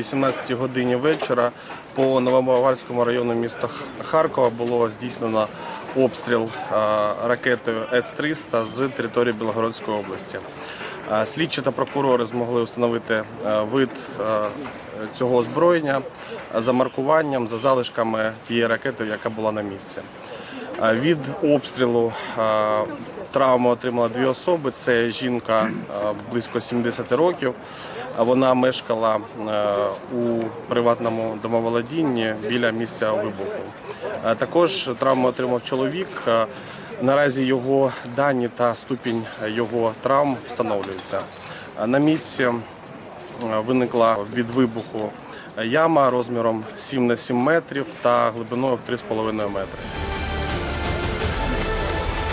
18 годині вечора по Новобаварському району міста Харкова було здійснено обстріл е, ракетою С-300 з території Білгородської області. Е, Слідчі та прокурори змогли встановити е, вид цього озброєння за маркуванням, за залишками тієї ракети, яка була на місці. Від обстрілу травму отримали дві особи. Це жінка близько 70 років. Вона мешкала у приватному домоволодінні біля місця вибуху. Також травму отримав чоловік. Наразі його дані та ступінь його травм встановлюються. На місці виникла від вибуху яма розміром 7 на 7 метрів та глибиною в 3,5 метри.